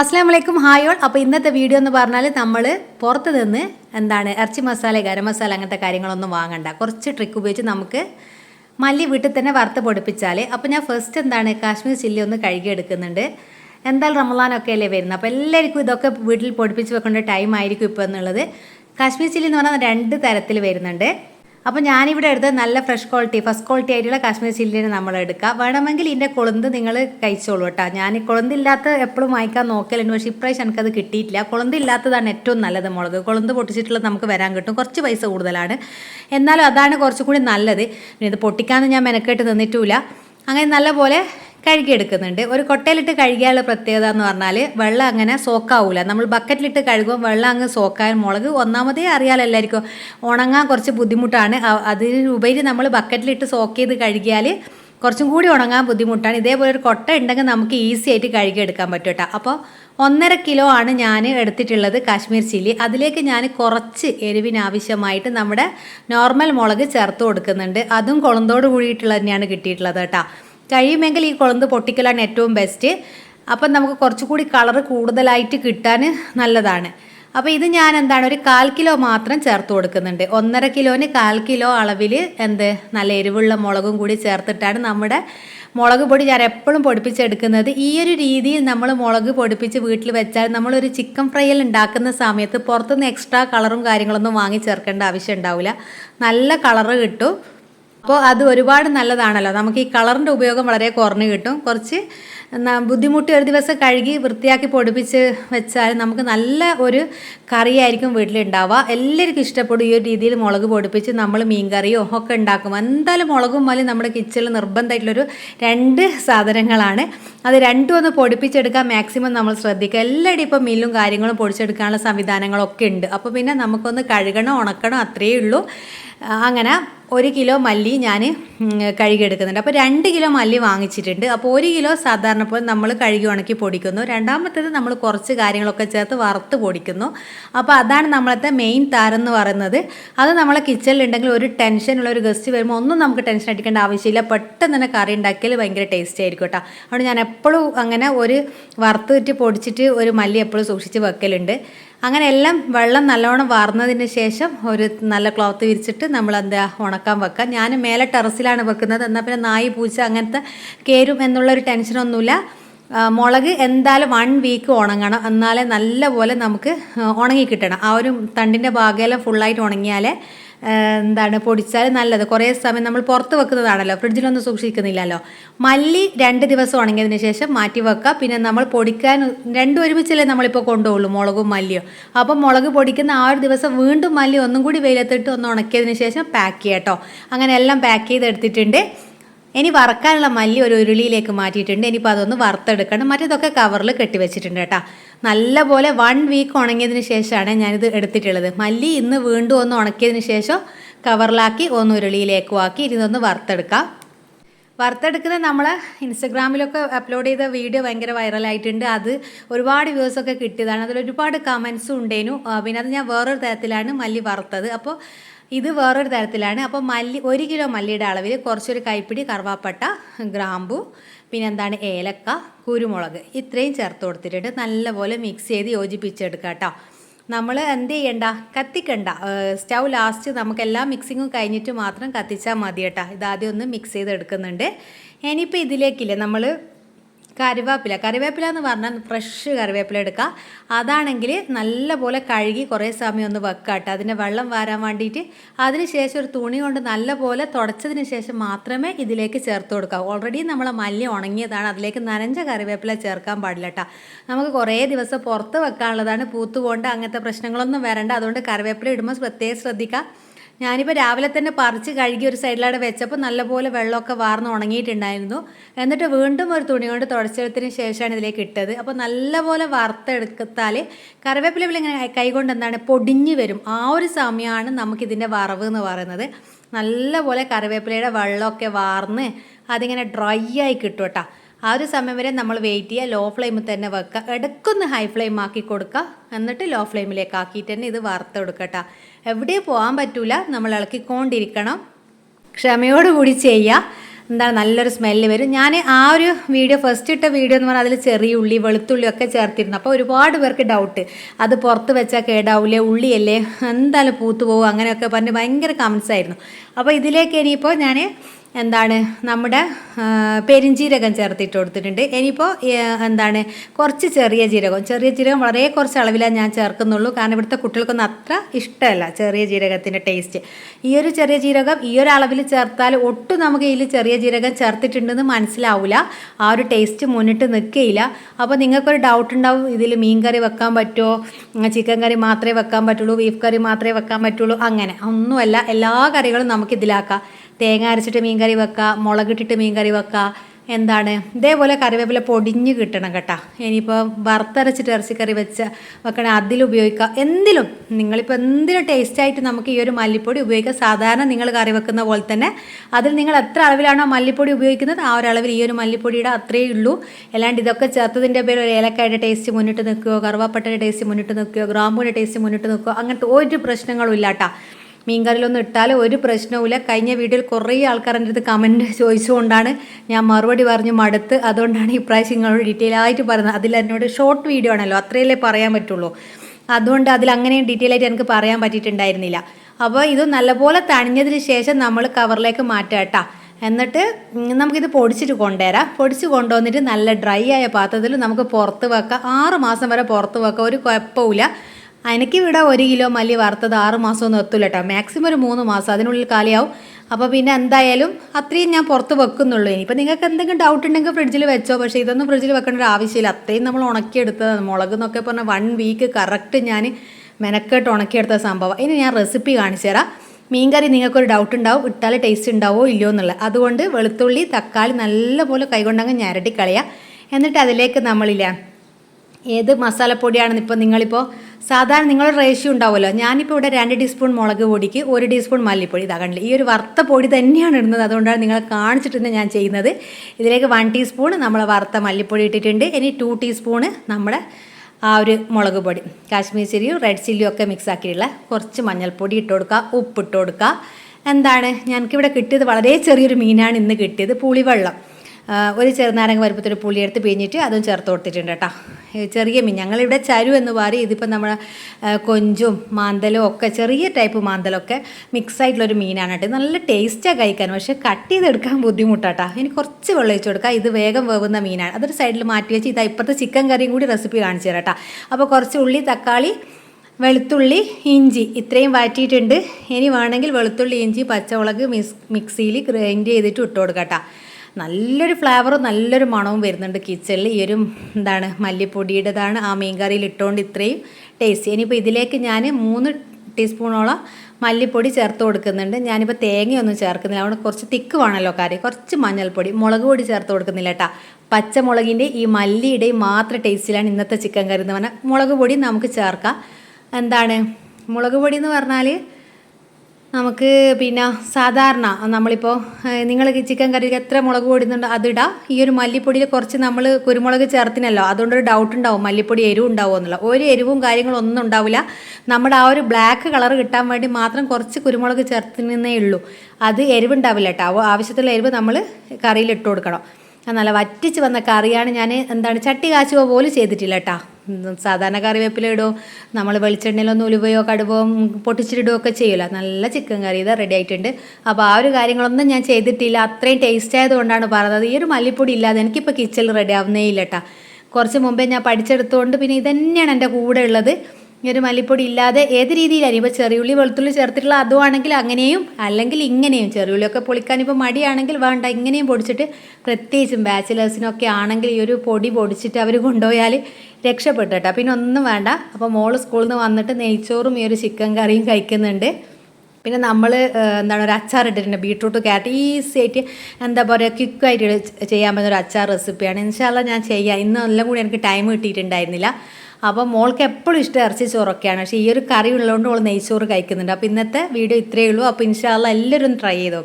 അസ്സാം വലൈക്കും ഹായോൾ അപ്പോൾ ഇന്നത്തെ വീഡിയോ എന്ന് പറഞ്ഞാൽ നമ്മൾ പുറത്ത് നിന്ന് എന്താണ് ഇറച്ചി മസാല ഗരം മസാല അങ്ങനത്തെ കാര്യങ്ങളൊന്നും വാങ്ങണ്ട. കുറച്ച് ട്രിക്ക് ഉപയോഗിച്ച് നമുക്ക് മല്ലി വീട്ടിൽ തന്നെ വറുത്ത് പൊടിപ്പിച്ചാൽ അപ്പോൾ ഞാൻ ഫസ്റ്റ് എന്താണ് കാശ്മീർ ചില്ലി ഒന്ന് കഴുകിയെടുക്കുന്നുണ്ട് എന്തായാലും റമലാനൊക്കെ അല്ലേ വരുന്നത്? അപ്പോൾ എല്ലാവർക്കും ഇതൊക്കെ വീട്ടിൽ പൊടിപ്പിച്ച് വെക്കേണ്ട ടൈം ആയിരിക്കും ഇപ്പോൾ എന്നുള്ളത്. കാശ്മീർ ചില്ലി എന്ന് പറഞ്ഞാൽ രണ്ട് തരത്തിൽ വരുന്നുണ്ട്. അപ്പോൾ ഞാനിവിടെ എടുത്തത് നല്ല ഫ്രഷ് ക്വാളിറ്റി ഫസ്റ്റ് ക്വാളിറ്റി ആയിട്ടുള്ള കാശ്മീർ ചില്ലിനെ നമ്മൾ എടുക്കുക വേണമെങ്കിൽ ഇതിന്റെ കൊളുന്ത് നിങ്ങൾ കഴിച്ചോളൂ കേട്ടോ. ഞാൻ കൊളുന്തില്ലാത്ത എപ്പോഴും വാങ്ങിക്കാൻ നോക്കലുണ്ട്. പക്ഷേ ഇപ്രാവശ്യം എനിക്കത് കിട്ടിയിട്ടില്ല. കൊളുന്തില്ലാത്തതാണ് ഏറ്റവും നല്ലത് മുളക്. കൊളുന്ത് പൊട്ടിച്ചിട്ടുള്ളത് നമുക്ക് വരാൻ കിട്ടും. കുറച്ച് പൈസ കൂടുതലാണ്. എന്നാലും അതാണ് കുറച്ചുകൂടി നല്ലത്. പിന്നെ ഇത് പൊട്ടിക്കാമെന്ന് ഞാൻ മെനക്കെട്ട് നിന്നിട്ടില്ല. അങ്ങനെ നല്ലപോലെ കഴുകിയെടുക്കുന്നുണ്ട്. ഒരു കൊട്ടയിലിട്ട് കഴുകിയാലുള്ള പ്രത്യേകത എന്ന് പറഞ്ഞാൽ വെള്ളം അങ്ങനെ സോക്കാവൂല നമ്മൾ ബക്കറ്റിലിട്ട് കഴുകുമ്പോൾ വെള്ളം അങ്ങ് സോക്കാൻ മുളക് ഒന്നാമതേ അറിയാലോ എല്ലാവർക്കും. ഉണങ്ങാൻ കുറച്ച് ബുദ്ധിമുട്ടാണ്. അതിനുപരി നമ്മൾ ബക്കറ്റിലിട്ട് സോക്ക് ചെയ്ത് കഴുകിയാൽ കുറച്ചും കൂടി ഉണങ്ങാൻ ബുദ്ധിമുട്ടാണ്. ഇതേപോലെ ഒരു കൊട്ട ഉണ്ടെങ്കിൽ നമുക്ക് ഈസി ആയിട്ട് കഴുകിയെടുക്കാൻ പറ്റും കേട്ടോ. അപ്പോൾ ഒന്നര കിലോ ആണ് ഞാൻ എടുത്തിട്ടുള്ളത് കാശ്മീർ ചില്ലി. അതിലേക്ക് ഞാൻ കുറച്ച് എരിവിനാവശ്യമായിട്ട് നമ്മുടെ നോർമൽ മുളക് ചേർത്ത് കൊടുക്കുന്നുണ്ട്. അതും കുളന്തോട് കൂടിയിട്ടുള്ളത് തന്നെയാണ് കിട്ടിയിട്ടുള്ളത് കേട്ടോ. കഴിയുമെങ്കിൽ ഈ കുളന്ത് പൊട്ടിക്കലാണ് ഏറ്റവും ബെസ്റ്റ് അപ്പം നമുക്ക് കുറച്ചുകൂടി കളർ കൂടുതലായിട്ട് കിട്ടാൻ നല്ലതാണ്. അപ്പോൾ ഇത് ഞാൻ എന്താണ് ഒരു കാൽ കിലോ മാത്രം ചേർത്ത് കൊടുക്കുന്നുണ്ട്. ഒന്നര കിലോന് കാൽ കിലോ അളവിൽ എന്ത് നല്ല എരിവുള്ള മുളകും കൂടി ചേർത്തിട്ടാണ് നമ്മുടെ മുളക് പൊടി ഞാൻ എപ്പോഴും പൊടിപ്പിച്ചെടുക്കുന്നത്. ഈ ഒരു രീതിയിൽ നമ്മൾ മുളക് പൊടിപ്പിച്ച് വീട്ടിൽ വെച്ചാൽ നമ്മളൊരു ചിക്കൻ ഫ്രൈയിൽ ഉണ്ടാക്കുന്ന സമയത്ത് പുറത്തുനിന്ന് എക്സ്ട്രാ കളറും കാര്യങ്ങളൊന്നും വാങ്ങി ചേർക്കേണ്ട ആവശ്യം ഉണ്ടാവില്ല. നല്ല കളറ് കിട്ടും. അപ്പോൾ അത് ഒരുപാട് നല്ലതാണല്ലോ. നമുക്ക് ഈ കളറിന്റെ ഉപയോഗം വളരെ കുറഞ്ഞു കിട്ടും. കുറച്ച് ബുദ്ധിമുട്ടി ഒരു ദിവസം കഴുകി വൃത്തിയാക്കി പൊടിപ്പിച്ച് വെച്ചാൽ നമുക്ക് നല്ല ഒരു കറിയായിരിക്കും വീട്ടിലുണ്ടാവുക. എല്ലാവർക്കും ഇഷ്ടപ്പെടും ഈ ഒരു രീതിയിൽ മുളക് പൊടിപ്പിച്ച് നമ്മൾ മീൻകറിയോ ഒക്കെ ഉണ്ടാക്കും. എന്തായാലും മുളകും മല്ലി നമ്മുടെ കിച്ചണിൽ നിർബന്ധമായിട്ടുള്ളൊരു രണ്ട് സാധനങ്ങളാണ്. അത് രണ്ടും ഒന്ന് പൊടിപ്പിച്ചെടുക്കാൻ മാക്സിമം നമ്മൾ ശ്രദ്ധിക്കുക. എല്ലായിടും ഇപ്പം മില്ലും കാര്യങ്ങളും പൊടിച്ചെടുക്കാനുള്ള സംവിധാനങ്ങളൊക്കെ ഉണ്ട്. അപ്പോൾ പിന്നെ നമുക്കൊന്ന് കഴുകണം ഉണക്കണം അത്രയേ ഉള്ളൂ. അങ്ങനെ ഒരു കിലോ മല്ലി ഞാൻ കഴുകിയെടുക്കുന്നുണ്ട്. അപ്പോൾ രണ്ട് കിലോ മല്ലി വാങ്ങിച്ചിട്ടുണ്ട്. അപ്പോൾ ഒരു കിലോ സാധാരണ പോലെ നമ്മൾ കഴുകി ഉണക്കി പൊടിക്കുന്നു. രണ്ടാമത്തേത് നമ്മൾ കുറച്ച് കാര്യങ്ങളൊക്കെ ചേർത്ത് വറുത്ത് പൊടിക്കുന്നു. അപ്പോൾ അതാണ് നമ്മളത്തെ മെയിൻ താരം എന്ന് പറയുന്നത്. അത് നമ്മളെ കിച്ചണിലുണ്ടെങ്കിൽ ഒരു ടെൻഷനുള്ള ഒരു ഗസ്റ്റ് വരുമ്പോൾ ഒന്നും നമുക്ക് ടെൻഷൻ അടിക്കേണ്ട ആവശ്യമില്ല. പെട്ടെന്ന് തന്നെ കറി ഉണ്ടാക്കിയാൽ ഭയങ്കര ടേസ്റ്റ് ആയിരിക്കും കേട്ടോ. അതുകൊണ്ട് ഞാൻ എപ്പോഴും അങ്ങനെ ഒരു വറുത്തിട്ട് പൊടിച്ചിട്ട് ഒരു മല്ലി എപ്പോഴും സൂക്ഷിച്ച് വെക്കലുണ്ട്. അങ്ങനെ എല്ലാം വെള്ളം നല്ലോണം വാർന്നതിന് ശേഷം ഒരു നല്ല ക്ലോത്ത് വിരിച്ചിട്ട് നമ്മൾ എന്താ ഉണക്കാൻ വെക്കാം ഞാൻ മേലെ ടെറസിലാണ് വെക്കുന്നത്. എന്നാൽ പിന്നെ നായി പൂച്ച അങ്ങനത്തെ കയറും എന്നുള്ളൊരു ടെൻഷനൊന്നുമില്ല ആ, മുളക് എന്തായാലും വൺ വീക്ക് ഉണങ്ങണം. എന്നാലേ നല്ലപോലെ നമുക്ക് ഉണങ്ങി കിട്ടണം. ആ ഒരു തണ്ടിന്റെ ഭാഗമെല്ലാം ഫുള്ളായിട്ട് ഉണങ്ങിയാലേ എന്താണ് പൊടിച്ചാൽ നല്ലത്. കുറേ സമയം നമ്മൾ പുറത്ത് വെക്കുന്നതാണല്ലോ. ഫ്രിഡ്ജിലൊന്നും സൂക്ഷിക്കുന്നില്ലല്ലോ മല്ലി രണ്ട് ദിവസം ഉണങ്ങിയതിന് ശേഷം മാറ്റി വെക്കുക. പിന്നെ നമ്മൾ പൊടിക്കാൻ രണ്ടും ഒരുമിച്ചല്ലേ നമ്മളിപ്പോൾ കൊണ്ടുപോകുള്ളൂ മുളകും മല്ലിയോ. അപ്പോൾ മുളക് പൊടിക്കുന്ന ആ ഒരു ദിവസം വീണ്ടും മല്ലി ഒന്നും കൂടി വെയിലത്തിട്ട് ഒന്ന് ഉണക്കിയതിന് ശേഷം പാക്ക് ചെയ്യാട്ടോ അങ്ങനെ എല്ലാം പാക്ക് ചെയ്തെടുത്തിട്ടുണ്ട്. ഇനി വറക്കാനുള്ള മല്ലി ഒരു ഉരുളിയിലേക്ക് മാറ്റിയിട്ടുണ്ട്. ഇനിയിപ്പോൾ അതൊന്ന് വറുത്തെടുക്കണം. മറ്റേതൊക്കെ കവറിൽ കെട്ടി വെച്ചിട്ടുണ്ട് കേട്ടോ. നല്ലപോലെ വൺ വീക്ക് ഉണങ്ങിയതിന് ശേഷമാണ് ഞാനിത് എടുത്തിട്ടുള്ളത്. മല്ലി ഇന്ന് വീണ്ടും ഒന്ന് ഉണക്കിയതിന് ശേഷം കവറിലാക്കി ഒന്ന് ഉരുളിയിലേക്കും ആക്കി. ഇതൊന്ന് വറുത്തെടുക്കാം. വറുത്തെടുക്കുന്നത് നമ്മൾ ഇൻസ്റ്റഗ്രാമിലൊക്കെ അപ്ലോഡ് ചെയ്ത വീഡിയോ ഭയങ്കര വൈറലായിട്ടുണ്ട് അത് ഒരുപാട് വ്യൂസൊക്കെ കിട്ടിയതാണ്. അതിൽ ഒരുപാട് കമൻസും ഉണ്ടേനു. പിന്നെ അത് ഞാൻ വേറൊരു തരത്തിലാണ് മല്ലി വറുത്തത്. അപ്പോൾ ഇത് വേറൊരു തരത്തിലാണ്. അപ്പോൾ മല്ലി ഒരു കിലോ മല്ലിയുടെ അളവിൽ കുറച്ചൊരു കൈപ്പിടി കറുവാപ്പട്ട ഗ്രാമ്പു പിന്നെ എന്താണ് ഏലക്ക കുരുമുളക് ഇത്രയും ചേർത്ത് കൊടുത്തിട്ടുണ്ട്. നല്ലപോലെ മിക്സ് ചെയ്ത് യോജിപ്പിച്ചെടുക്കുക കേട്ടോ നമ്മൾ എന്ത് ചെയ്യണ്ട? കത്തിക്കണ്ട. സ്റ്റൗ ലാസ്റ്റ് നമുക്ക് എല്ലാ മിക്സിങ്ങും കഴിഞ്ഞിട്ട് മാത്രം കത്തിച്ചാൽ മതി കേട്ടോ ഇതാദ്യം ഒന്ന് മിക്സ് ചെയ്ത് എടുക്കുന്നുണ്ട് ഇനിയിപ്പോൾ ഇതിലേക്കില്ലേ നമ്മൾ കറിവേപ്പില. കറിവേപ്പില എന്ന് പറഞ്ഞാൽ ഫ്രഷ് കറിവേപ്പില എടുക്കുക അതാണെങ്കിൽ നല്ലപോലെ കഴുകി കുറേ സമയം ഒന്ന് വെക്കുക കേട്ടോ. അതിന്റെ വെള്ളം വാരാൻ വേണ്ടിയിട്ട് അതിന് ശേഷം ഒരു തുണി കൊണ്ട് നല്ലപോലെ തുടച്ചതിന് ശേഷം മാത്രമേ ഇതിലേക്ക് ചേർത്ത് കൊടുക്കുക ഓൾറെഡി നമ്മൾ മല്ലി ഉണങ്ങിയതാണ്. അതിലേക്ക് നനഞ്ഞ കറിവേപ്പില ചേർക്കാൻ പാടില്ല കേട്ടോ. നമുക്ക് കുറേ ദിവസം പുറത്ത് വെക്കാനുള്ളതാണ്. പൂത്ത് അങ്ങനത്തെ പ്രശ്നങ്ങളൊന്നും വരണ്ട. അതുകൊണ്ട് കറിവേപ്പില ഇടുമ്പോൾ പ്രത്യേകം ശ്രദ്ധിക്കുക ഞാനിപ്പോൾ രാവിലെ തന്നെ പറിച്ച് കഴുകി ഒരു സൈഡിലാണ് വെച്ചപ്പോൾ നല്ലപോലെ വെള്ളമൊക്കെ വാർന്ന് ഉണങ്ങിയിട്ടുണ്ടായിരുന്നു. എന്നിട്ട് വീണ്ടും ഒരു തുണി കൊണ്ട് തുടച്ചെടുത്തതിന് ശേഷമാണ് ഇതിലേക്ക് ഇട്ടത്. അപ്പോൾ നല്ലപോലെ വറുത്തെടുത്താൽ കറിവേപ്പില ഇങ്ങനെ കൈകൊണ്ട് എന്താണ് പൊടിഞ്ഞ് വരും. ആ ഒരു സമയമാണ് നമുക്കിതിന്റെ വറവ് എന്ന് പറയുന്നത്. നല്ലപോലെ കറിവേപ്പിലയുടെ വെള്ളമൊക്കെ വാർന്ന് അതിങ്ങനെ ഡ്രൈ ആയി കിട്ടും കേട്ടോ. ആ ഒരു സമയം വരെ നമ്മൾ വെയിറ്റ് ചെയ്യുക. ലോ ഫ്ലെയിമിൽ തന്നെ വെക്കുക. ഇടയ്ക്കൊന്ന് ഹൈ ഫ്ലെയിം ആക്കി കൊടുക്കുക. എന്നിട്ട് ലോ ഫ്ലെയിമിലേക്ക് ആക്കിയിട്ട് തന്നെ ഇത് വറുത്തെടുക്കട്ടോ എവിടെയും പോകാൻ പറ്റൂല. നമ്മൾ ഇളക്കിക്കൊണ്ടിരിക്കണം. ക്ഷമയോടുകൂടി ചെയ്യുക. എന്താണ് നല്ലൊരു സ്മെല്ല് വരും. ഞാൻ ആ ഒരു വീഡിയോ ഫസ്റ്റ് ഇട്ട വീഡിയോ എന്ന് പറഞ്ഞാൽ അതിൽ ചെറിയ ഉള്ളി വെളുത്തുള്ളി ഒക്കെ ചേർത്തിരുന്നു. അപ്പോൾ ഒരുപാട് പേർക്ക് ഡൗട്ട് അത് പുറത്ത് വെച്ചാൽ കേടാവില്ലേ ഉള്ളിയല്ലേ? എന്തായാലും പൂത്തു പോകും അങ്ങനെയൊക്കെ പറഞ്ഞ് ഭയങ്കര കമൻസ് ആയിരുന്നു. അപ്പോൾ ഇതിലേക്ക് ഇനിയിപ്പോൾ ഞാൻ എന്താണ് നമ്മുടെ പെരിഞ്ചീരകം ചേർത്തിട്ട് കൊടുത്തിട്ടുണ്ട്. ഇനിയിപ്പോൾ എന്താണ് കുറച്ച് ചെറിയ ജീരകം. ചെറിയ ജീരകം വളരെ കുറച്ച് അളവിലാണ് ഞാൻ ചേർക്കുന്നുള്ളൂ. കാരണം ഇവിടുത്തെ കുട്ടികൾക്കൊന്നും അത്ര ഇഷ്ടമല്ല ചെറിയ ജീരകത്തിന്റെ ടേസ്റ്റ് ഈ ഒരു ചെറിയ ജീരകം ഈ ഒരു അളവിൽ ചേർത്താൽ ഒട്ടും നമുക്ക് ഇതിൽ ചെറിയ ജീരകം ചേർത്തിട്ടുണ്ടെന്ന് മനസ്സിലാവില്ല ആ ഒരു ടേസ്റ്റ് മുന്നിട്ട് നിൽക്കുകയില്ല അപ്പോൾ നിങ്ങൾക്കൊരു ഡൗട്ട് ഉണ്ടാവും ഇതിൽ മീൻ കറി വെക്കാൻ പറ്റുമോ ചിക്കൻ കറി മാത്രമേ വെക്കാൻ പറ്റുള്ളൂ ബീഫ് കറി മാത്രമേ വെക്കാൻ പറ്റുള്ളൂ അങ്ങനെ. ഒന്നുമല്ല എല്ലാ കറികളും നമുക്ക് ഇതിലാക്കാം. തേങ്ങ അരച്ചിട്ട് മീൻ കറി വെക്കാം മുളകിട്ടിട്ട് മീൻ കറി വെക്കാം. എന്താണ്? ഇതേപോലെ കറിവേപ്പില പൊടിഞ്ഞ് കിട്ടണം കേട്ടോ. ഇനിയിപ്പോൾ വറുത്തരച്ചിട്ട് ഇറച്ചിക്കറി വെച്ച് വെക്കണേ അതിൽ ഉപയോഗിക്കാം എന്തിലും നിങ്ങളിപ്പോൾ എന്തിനും ടേസ്റ്റായിട്ട് നമുക്ക് ഈ ഒരു മല്ലിപ്പൊടി ഉപയോഗിക്കാം. സാധാരണ നിങ്ങൾ കറി വെക്കുന്ന പോലെ തന്നെ അതിൽ നിങ്ങൾ എത്ര അളവിലാണോ മല്ലിപ്പൊടി ഉപയോഗിക്കുന്നത് ആ ഒരു അളവിൽ ഈ ഒരു മല്ലിപ്പൊടിയുടെ അത്രയേ ഉള്ളൂ. അല്ലാണ്ട് ഇതൊക്കെ ചേർത്തതിന്റെ പേര് ഒരു ഏലക്കായുടെ ടേസ്റ്റ് മുന്നിട്ട് നിൽക്കുകയോ കറുവാപ്പട്ടയുടെ ടേസ്റ്റ് മുന്നിട്ട് നിൽക്കുകയോ ഗ്രാമ്പൂടെ ടേസ്റ്റ് മുന്നിട്ട് നിൽക്കുകയോ അങ്ങനത്തെ ഒരു പ്രശ്നങ്ങളും ഇല്ല കേട്ടോ മീൻകറിയിലൊന്നും ഇട്ടാൽ ഒരു പ്രശ്നവുമില്ല. കഴിഞ്ഞ വീഡിയോയിൽ കുറേ ആൾക്കാർ എന്റെ അടുത്ത് കമന്റ് ചോദിച്ചുകൊണ്ടാണ് ഞാൻ മറുപടി പറഞ്ഞ് മടുത്ത്. അതുകൊണ്ടാണ് ഇപ്രാവശ്യം നിങ്ങളോട് ഡീറ്റെയിൽ ആയിട്ട് പറയുന്നത്. അതിൽ എന്നോട് ഷോർട്ട് വീഡിയോ ആണല്ലോ. അത്രയല്ലേ പറയാൻ പറ്റുള്ളൂ. അതുകൊണ്ട് അതിൽ അങ്ങനെ ഡീറ്റെയിൽ ആയിട്ട് എനിക്ക് പറയാൻ പറ്റിയിട്ടുണ്ടായിരുന്നില്ല. അപ്പോൾ ഇത് നല്ലപോലെ തണിഞ്ഞതിന് ശേഷം നമ്മൾ കവറിലേക്ക് മാറ്റാം കേട്ടോ. എന്നിട്ട് നമുക്കിത് പൊടിച്ചിട്ട് കൊണ്ടുവരാം. പൊടിച്ച് കൊണ്ടുവന്നിട്ട് നല്ല ഡ്രൈ ആയ പാത്രത്തിൽ നമുക്ക് പുറത്ത് വെക്കാം. ആറ് മാസം വരെ പുറത്ത് വെക്കാം. ഒരു കുഴപ്പമില്ല എനിക്ക് ഇവിടെ ഒരു കിലോ മല്ലി വറുത്തത് ആറ് മാസമൊന്നും എത്തില്ല കേട്ടോ മാക്സിമം ഒരു മൂന്ന് മാസം. അതിനുള്ളിൽ കാലിയാവും. അപ്പോൾ പിന്നെ എന്തായാലും അത്രയും ഞാൻ പുറത്ത് വെക്കുന്നുള്ളൂ ഇനിയിപ്പോൾ നിങ്ങൾക്ക് എന്തെങ്കിലും ഡൗട്ട് ഉണ്ടെങ്കിൽ ഫ്രിഡ്ജിൽ വെച്ചോ. പക്ഷേ ഇതൊന്നും ഫ്രിഡ്ജിൽ വെക്കേണ്ട ഒരു ആവശ്യമില്ല. അത്രയും നമ്മൾ ഉണക്കിയെടുത്തതാണ്. മുളക് എന്നൊക്കെ പറഞ്ഞാൽ വൺ വീക്ക് കറക്റ്റ് ഞാൻ മെനക്കെട്ട് ഉണക്കിയെടുത്ത സംഭവം. ഇനി ഞാൻ റെസിപ്പി കാണിച്ചു തരാം. മീൻകറി നിങ്ങൾക്കൊരു ഡൗട്ട് ഉണ്ടാവും. ഇട്ടാൽ ടേസ്റ്റ് ഉണ്ടാവോ ഇല്ലയോ എന്നുള്ളത്. അതുകൊണ്ട് വെളുത്തുള്ളി തക്കാളി നല്ലപോലെ കൈകൊണ്ടങ്ങ് ഞരടി കളയുക എന്നിട്ട് അതിലേക്ക് നമ്മളില്ല ഏത് മസാലപ്പൊടിയാണെന്ന് ഇപ്പോൾ നിങ്ങളിപ്പോൾ സാധാരണ നിങ്ങളൊരു റേഷ്യോ ഉണ്ടാവുമല്ലോ. ഞാനിപ്പോൾ ഇവിടെ രണ്ട് ടീസ്പൂൺ മുളക് പൊടിക്ക് ഒരു ടീസ്പൂൺ മല്ലിപ്പൊടി. ഇതാ കണ്ടില്ല ഈ ഒരു വറുത്ത പൊടി തന്നെയാണ് ഇടുന്നത്. അതുകൊണ്ടാണ് നിങ്ങൾ കാണിച്ചിട്ട് ഞാൻ ചെയ്യുന്നത്. ഇതിലേക്ക് വൺ ടീസ്പൂൺ നമ്മൾ വറുത്ത മല്ലിപ്പൊടി ഇട്ടിട്ടുണ്ട്. ഇനി ടു ടീസ്പൂണ് നമ്മുടെ ആ ഒരു മുളക് പൊടി. കാശ്മീർ ചില്ലിയും റെഡ് ചില്ലിയും ഒക്കെ മിക്സ് ആക്കിയിട്ടുള്ള കുറച്ച് മഞ്ഞൾപ്പൊടി ഇട്ട് കൊടുക്കുക. ഉപ്പ് ഇട്ട് കൊടുക്കുക. എന്താണ്? ഞങ്ങൾക്കിവിടെ കിട്ടിയത് വളരെ ചെറിയൊരു മീനാണ് ഇന്ന് കിട്ടിയത്. പുളിവെള്ളം. ഒരു ചെറുനാരങ്ങ വലുപ്പത്തിൽ പുളിയെടുത്ത് പിഴിഞ്ഞിട്ട് അതും ചേർത്ത് കൊടുത്തിട്ടുണ്ട് കേട്ടോ. ചെറിയ മീൻ. ഞങ്ങളിവിടെ ചരു എന്ന് പറയും ഇതിപ്പോൾ നമ്മുടെ കൊഞ്ചും മാന്തലും ഒക്കെ ചെറിയ ടൈപ്പ് മാന്തലൊക്കെ മിക്സ് ആയിട്ടുള്ളൊരു മീനാണ് കേട്ടോ. നല്ല ടേസ്റ്റാണ് കഴിക്കാൻ പക്ഷേ കട്ട് ചെയ്തെടുക്കാൻ ബുദ്ധിമുട്ടാട്ടോ. ഇനി കുറച്ച് വെള്ളം ഒഴിച്ച് കൊടുക്കുക ഇത് വേഗം വേവുന്ന മീനാണ്. അതൊരു സൈഡിൽ മാറ്റി വെച്ച് ഇതാ ഇപ്പോഴത്തെ ചിക്കൻ കറിയും കൂടി റെസിപ്പി കാണിച്ചു തരാം കേട്ടോ. അപ്പോൾ കുറച്ച് ഉള്ളി തക്കാളി വെളുത്തുള്ളി ഇഞ്ചി ഇത്രയും വാറ്റിയിട്ടുണ്ട് ഇനി വേണമെങ്കിൽ വെളുത്തുള്ളി ഇഞ്ചി പച്ചമുളക് മിക്സ് മിക്സിയിൽ ഗ്രൈൻഡ് ചെയ്തിട്ട് ഇട്ട് കൊടുക്കാം നല്ലൊരു ഫ്ലേവറും നല്ലൊരു മണവും വരുന്നുണ്ട് കിച്ചണിൽ ഈ ഒരു എന്താണ് മല്ലിപ്പൊടിയുടേതാണ് ആ മീൻ കറിയിൽ ഇട്ടുകൊണ്ട് ഇത്രയും ടേസ്റ്റ് ഇനിയിപ്പോൾ ഇതിലേക്ക് ഞാൻ മൂന്ന് ടീസ്പൂണോളം മല്ലിപ്പൊടി ചേർത്ത് കൊടുക്കുന്നുണ്ട്. ഞാനിപ്പോൾ തേങ്ങയൊന്നും ചേർക്കുന്നില്ല. അവിടെ കുറച്ച് തിക്ക് വേണമല്ലോ കറി. കുറച്ച് മഞ്ഞൾപ്പൊടി മുളക് പൊടി ചേർത്ത് കൊടുക്കുന്നില്ല കേട്ടോ. പച്ചമുളകിന്റെ ഈ മല്ലിയുടെയും മാത്രം ടേസ്റ്റിലാണ് ഇന്നത്തെ ചിക്കൻ കറി എന്ന് പറഞ്ഞാൽ മുളക് പൊടി നമുക്ക് ചേർക്കാം. എന്താണ് മുളക് പൊടി എന്ന് പറഞ്ഞാൽ നമുക്ക് പിന്നെ സാധാരണ നമ്മളിപ്പോൾ നിങ്ങൾ ചിക്കൻ കറിയിൽ എത്ര മുളക് പൊടിയുന്നുണ്ടോ അതിടാം ഈ ഒരു മല്ലിപ്പൊടിയിൽ കുറച്ച് നമ്മൾ കുരുമുളക് ചേർത്തിനല്ലോ അതുകൊണ്ടൊരു ഡൗട്ട് ഉണ്ടാവും മല്ലിപ്പൊടി എരിവ് ഉണ്ടാവും എന്നുള്ള. ഒരു എരിവും കാര്യങ്ങളൊന്നും ഉണ്ടാവില്ല. നമ്മുടെ ആ ഒരു ബ്ലാക്ക് കളർ കിട്ടാൻ വേണ്ടി മാത്രം കുറച്ച് കുരുമുളക് ചേർത്തിനേ ഉള്ളൂ. അത് എരിവുണ്ടാവില്ല കേട്ടോ. ആവശ്യത്തിലുള്ള എരിവ് നമ്മൾ കറിയിൽ ഇട്ട് കൊടുക്കണം നല്ല വറ്റിച്ച് വന്ന കറിയാണ് ഞാൻ എന്താണ് ചട്ടി കാച്ചുക പോലും ചെയ്തിട്ടില്ല കേട്ടോ. സാധാരണ കറിവേപ്പില ഇടുമോ നമ്മൾ വെളിച്ചെണ്ണയിലൊന്നും ഉലുവയോ കടുവോ പൊട്ടിച്ചിടുകയോ ഒക്കെ ചെയ്യില്ല നല്ല ചിക്കൻ കറി ഇത് റെഡി ആയിട്ടുണ്ട്. അപ്പോൾ ആ ഒരു കാര്യങ്ങളൊന്നും ഞാൻ ചെയ്തിട്ടില്ല. അത്രയും ടേസ്റ്റ് ആയതുകൊണ്ടാണ് പറഞ്ഞത്. ഈ ഒരു മല്ലിപ്പൊടി ഇല്ലാതെ എനിക്കിപ്പോൾ കിച്ചണിൽ റെഡി ആവുന്നേ ഇല്ല കേട്ടോ കുറച്ച് മുമ്പേ ഞാൻ പഠിച്ചെടുത്തുകൊണ്ട് പിന്നെ ഇതന്നെയാണ് എന്റെ കൂടെ ഉള്ളത്. ഈ ഒരു മല്ലിപ്പൊടി ഇല്ലാതെ ഏത് രീതിയിലാണ് ഇപ്പോൾ ചെറിയുള്ളി വെളുത്തുള്ളി ചേർത്തിട്ടുള്ള അതുവാണെങ്കിൽ അങ്ങനെയും അല്ലെങ്കിൽ ഇങ്ങനെയും ചെറിയുള്ളിയൊക്കെ പൊളിക്കാൻ ഇപ്പോൾ മടിയാണെങ്കിൽ വേണ്ട ഇങ്ങനെയും പൊടിച്ചിട്ട് പ്രത്യേകിച്ചും ബാച്ചിലേഴ്സിനൊക്കെ ആണെങ്കിൽ ഈ ഒരു പൊടി പൊടിച്ചിട്ട് അവർ കൊണ്ടുപോയാൽ രക്ഷപ്പെട്ടു കേട്ടോ പിന്നെ ഒന്നും വേണ്ട. അപ്പോൾ മോൾ സ്കൂളിൽ നിന്ന് വന്നിട്ട് നെയ്ച്ചോറും ഈ ഒരു ചിക്കൻ കറിയും കഴിക്കുന്നുണ്ട്. പിന്നെ നമ്മൾ എന്താണ് ഒരു അച്ചാർ ഇട്ടിട്ടുണ്ട്. ബീട്രൂട്ട് ക്യാരറ്റ് ഈസി ആയിട്ട് എന്താ പറയുക ക്വിക്കായിട്ട് ചെയ്യാൻ പറ്റുന്ന ഒരു അച്ചാർ റെസിപ്പിയാണ്. ഇൻഷാല്ല ഞാൻ ചെയ്യാം. ഇന്ന് എല്ലാം കൂടി എനിക്ക് ടൈം കിട്ടിയിട്ടുണ്ടായിരുന്നില്ല. അപ്പോൾ മോൾക്ക് എപ്പോഴും ഇഷ്ടം ഇറച്ചി ചോറൊക്കെയാണ്. പക്ഷേ ഈ ഒരു കറി ഉള്ളതുകൊണ്ട് മോൾ നെയ്ച്ചോറ് കഴിക്കുന്നുണ്ട്. അപ്പോൾ ഇന്നത്തെ വീഡിയോ ഇത്രയേ ഉള്ളൂ. അപ്പോൾ ഇൻഷാല്ല എല്ലാവരും ട്രൈ ചെയ്ത്